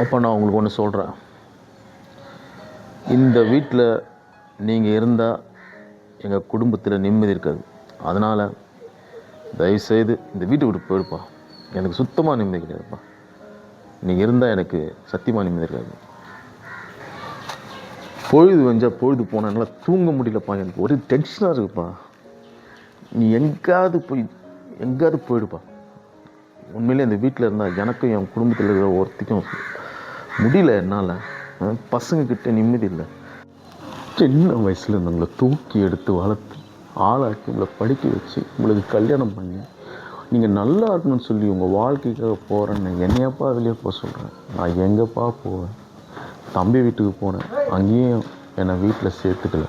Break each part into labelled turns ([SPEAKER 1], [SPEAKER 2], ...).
[SPEAKER 1] அப்போ நான் உங்களுக்கு ஒன்று சொல்கிறேன் இந்த வீட்டில் நீங்கள் இருந்தால் எங்கள் குடும்பத்தில் நிம்மதி இருக்காது. அதனால் தயவுசெய்து இந்த வீட்டை விட்டு போயிடுப்பா. எனக்கு சுத்தமாக நிம்மதி கிடையாதுப்பா. நீ இருந்தால் எனக்கு சத்தியமாக நிம்மதி இருக்காது. பொழுது வந்தால் பொழுது போனால் தூங்க முடியலப்பா. எனக்கு ஒரே டென்ஷனாக இருக்குப்பா. நீ எங்கேயாவது போய் எங்கேயாவது போயிடுப்பா. உண்மையிலே இந்த வீட்டில் இருந்தால் எனக்கும் என் குடும்பத்தில் இருக்கிற ஒருத்திக்கும் முடியல என்னால். பசங்கக்கிட்ட நிம்மதி இல்லை. சின்ன வயசில் இருந்து உங்களை தூக்கி எடுத்து வளர்த்து ஆளாக்கி உங்களை படிக்க வச்சு உங்களுக்கு கல்யாணம் பண்ணி நீங்கள் நல்லா இருக்கணும்னு சொல்லி உங்கள் வாழ்க்கைக்காக போகிறேன்னு என்னையப்பா வெளியே போக சொல்கிறேன் நான் எங்கேப்பா போவேன்? தம்பி வீட்டுக்கு போனேன். அங்கேயும் என்னை வீட்டில் சேர்த்துக்கல.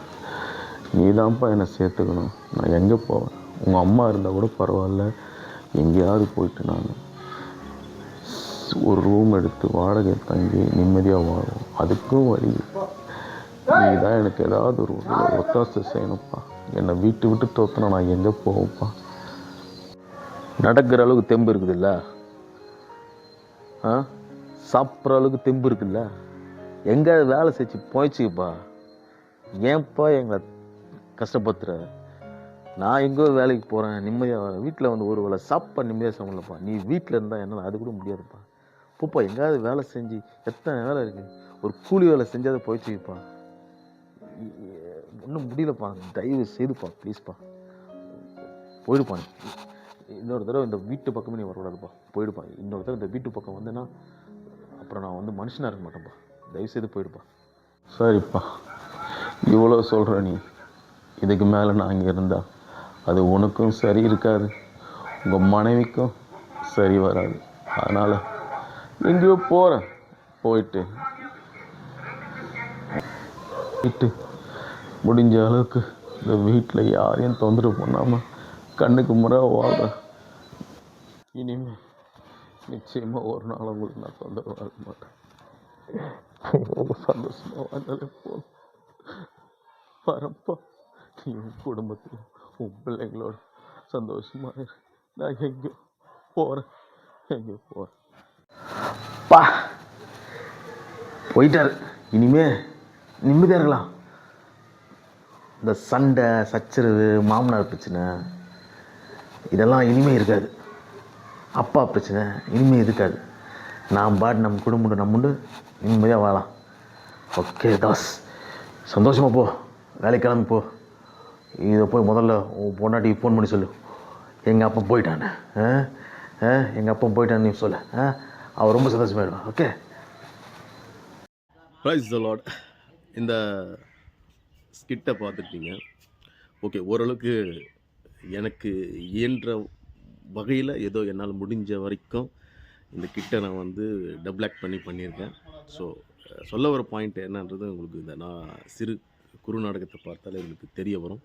[SPEAKER 1] நீ தான்ப்பா என்னை சேர்த்துக்கணும். நான் எங்கே போவேன்? உங்கள் அம்மா இருந்தால் கூட பரவாயில்ல. எங்கேயாவது போயிட்டு நான் ஒரு ரூம் எடுத்து வாடகை தங்கி நிம்மதியாக வாழும். அதுக்கும் வழி. நீ தான் எனக்கு ஏதாவது ஒரு ஒத்தாசை செய்யணும்ப்பா. என்னை வீட்டு விட்டு தோத்துனா நான் எங்கே போவேன்ப்பா? நடக்கிற அளவுக்கு தெம்பு இருக்குதுல்ல? ஆ? சாப்பிட்ற அளவுக்கு தெம்பு இருக்குல்ல எங்கே வேலை செஞ்சு போயிடுச்சுப்பா. ஏன்ப்பா எங்களை கஷ்டப்படுத்துற? நான் எங்கோ வேலைக்கு போகிறேன் நிம்மதியாக வரேன். வீட்டில் வந்து ஒரு வேளை சாப்பாடு நிம்மதியாக சாப்பிடலப்பா. நீ வீட்டில் இருந்தால் என்னால் அது கூட முடியாதுப்பா. பூப்பா எங்கேயாவது வேலை செஞ்சு எத்தனை வேலை இருக்குது ஒரு கூலி வேலை செஞ்சாவது போயிடுச்சுப்பா ஒன்றும் முடியலப்பா. தயவு செய்துப்பா ப்ளீஸ்ப்பா போயிடுப்பா. நீ. இன்னொரு தடவை இந்த வீட்டு பக்கமே நீ வரக்கூடாதுப்பா. போயிடுப்பா. இன்னொரு தடவை இந்த வீட்டு பக்கம் வந்தேன்னா அப்புறம் நான் வந்து மனுஷனாக இருக்க மாட்டேன்ப்பா. தயவு செய்து போயிடுப்பா. சரிப்பா. இவ்வளோ சொல்கிற நீ. இதுக்கு மேலே நான் அங்கே இருந்தால் அது உனக்கும் சரி இருக்காது. உங்கள் மனைவிக்கும் சரி வராது. அதனால் எங்கேயோ போகிறேன் போயிட்டு. போயிட்டு. முடிஞ்ச அளவுக்கு இந்த வீட்டில் யாரையும் தொந்தரவு பண்ணாமல் கண்ணுக்கு முறை வாழ்கிறேன் இனிமே நிச்சயமாக ஒரு நாள் உங்களுக்கு நான் தொந்தரவு வாழ மாட்டேன். ரொம்ப சந்தோஷமாக வாழ்ந்தாலே போதும். வரப்பா நீ உன் குடும்பத்தில் உன் பிள்ளைங்களோட சந்தோஷமாக நான் எங்கேயோ போகிறேன் எங்கேயோ போகிறேன் பா. போயிட்டாரு. இனிமே நிம்மதியாக இருக்கலாம். இந்த சண்டை சச்சரவு மாமனார் பிரச்சனை இதெல்லாம் இனிமே இருக்காது. அப்பா பிரச்சனை இனிமே இருக்காது. நாம் பாட்டு நம்ம குடும்பம் நம்முண்டு நிம்மதியாக வாழலாம். ஓகே தாஸ். சந்தோஷமாக போ. வேலைக்கு கிளம்பி போ. இதை போய் முதல்ல உன் பொண்டாட்டிக்கு ஃபோன் பண்ணி சொல்லு. எங்கள் அப்பா போயிட்டானே ஆ? எங்கள் அப்பா போயிட்டான்னு நீ சொல்லு. ஆ? அவர் ரொம்ப சந்தோஷமாயிடுவார் ஓகே
[SPEAKER 2] ப்ரைஸ் த லாட் இந்த ஸ்கிட்டை பார்த்துருக்கீங்க ஓகே ஓரளவுக்கு எனக்கு இயன்ற வகையில் ஏதோ என்னால் முடிஞ்ச வரைக்கும் இந்த கிட்டை நான் வந்து டபுள் ஆக்ட் பண்ணி பண்ணியிருக்கேன். ஸோ சொல்ல வர பாயிண்ட் என்னன்றது உங்களுக்கு இந்த நான் சிறு குறு நாடகத்தை பார்த்தாலே உங்களுக்கு தெரிய வரும்.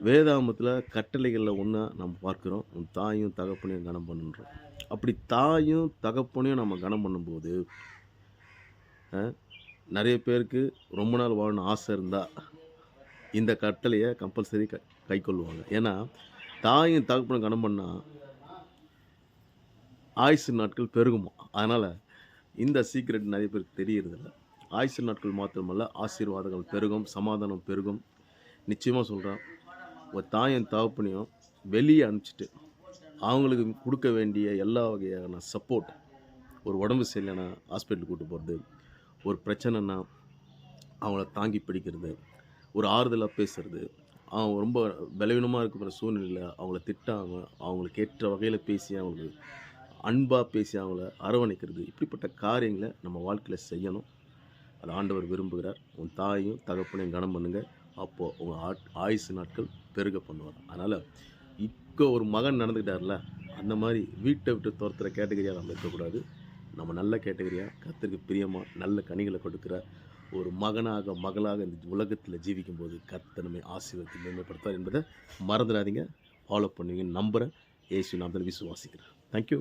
[SPEAKER 2] வேதாமத்தில் கட்டளைகளில் ஒன்றா நம்ம பார்க்குறோம். உன் தாயும் தகப்பனையும் கனம் பண்ணுன்றோம். அப்படி தாயும் தகப்பனையும் நம்ம கனம் பண்ணும்போது நிறைய பேருக்கு ரொம்ப நாள் வாழணும் ஆசை இருந்தால் இந்த கட்டளையை கம்பல்சரி க கை கொள்வாங்க ஏன்னா தாயும் தகப்பனும் கனம் பண்ணால் ஆயுசு நாட்கள் பெருகுமா? அதனால் இந்த சீக்ரெட் நிறைய பேருக்கு தெரியறதில்ல. ஆயுசு நாட்கள் மாத்திரமல்ல ஆசீர்வாதங்கள் பெருகும் சமாதானம் பெருகும். நிச்சயமாக சொல்கிறேன் ஒரு தாயும் தகப்பனையும் வெளியே அனுப்பிச்சிட்டு அவங்களுக்கு கொடுக்க வேண்டிய எல்லா வகையான சப்போர்ட் ஒரு உடம்பு சரியில்லைன்னா ஹாஸ்பிட்டல் கூட்டு போகிறது ஒரு பிரச்சனைனா அவங்கள தாங்கி பிடிக்கிறது ஒரு ஆறுதலாக பேசுறது. அவங்க ரொம்ப பலவீனமாக இருக்கிற சூழ்நிலையில் அவங்கள திட்டாமல் அவங்களுக்கு ஏற்ற வகையில் பேசி அவங்களுக்கு அன்பாக பேசி அவங்கள அரவணைக்கிறது. இப்படிப்பட்ட காரியங்களை நம்ம வாழ்க்கையில் செய்யணும். அது ஆண்டவர் விரும்புகிறார். உன் தாயும் தகப்பனையும் கனம் பண்ணுங்கள் அப்போது உங்கள் ஆயுசு நாட்கள் பெருக பண்ணுவார் அதனால் இப்போ ஒரு மகன் நடந்துக்கிட்டார்ல அந்த மாதிரி வீட்டை விட்டு துரத்துகிற கேட்டகரியாக நம்ம இருக்கக்கூடாது. நம்ம நல்ல கேட்டகரியாக கத்திற்கு பிரியமாக நல்ல கனிகளை கொடுக்குற ஒரு மகனாக மகளாக இந்த உலகத்தில் ஜீவிக்கும்போது கர்த்தனமே ஆசீர்வத்தை மேம்படுத்தார் என்பதை மறந்துடாதீங்க. ஃபாலோ பண்ணுவீங்கன்னு நம்புகிறேன் ஏசு நான் தான் விசுவாசிக்கிறேன் தேங்க்யூ